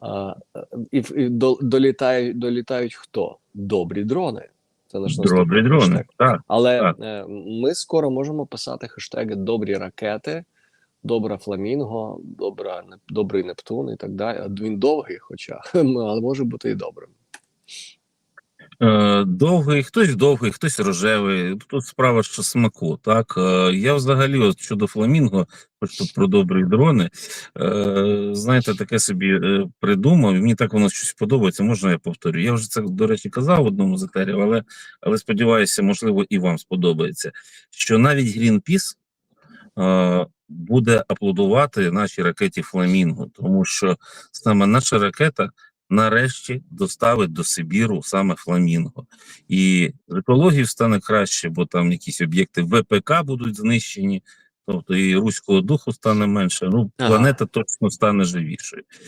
А, і, і до, долітають, долітають хто? Добрі дрони. Це наш Добрі дрони. хештег. Так. Але Так. е, ми скоро можемо писати хештеги добрі ракети, добра фламінго, добра, добрий Нептун і так далі. Він довгий, хоча, але може бути і добрим. Довгий, хтось довгий, хтось рожевий. Тут справа що смаку. Так е, я взагалі, от щодо фламінго, хоч тут про добрі дрони. Е, знаєте, таке собі е, придумав. Мені так воно щось подобається. Можна я повторю? Я вже це до речі казав одному з етерів, але, але сподіваюся, можливо, і вам сподобається. Що навіть е, буде аплодувати нашій ракеті Фламінго, тому що саме наша ракета нарешті доставить до Сибіру саме фламінго. І з стане краще, бо там якісь об'єкти ВПК будуть знищені, тобто і руського духу стане менше. Ну, Ага. планета точно стане живішою.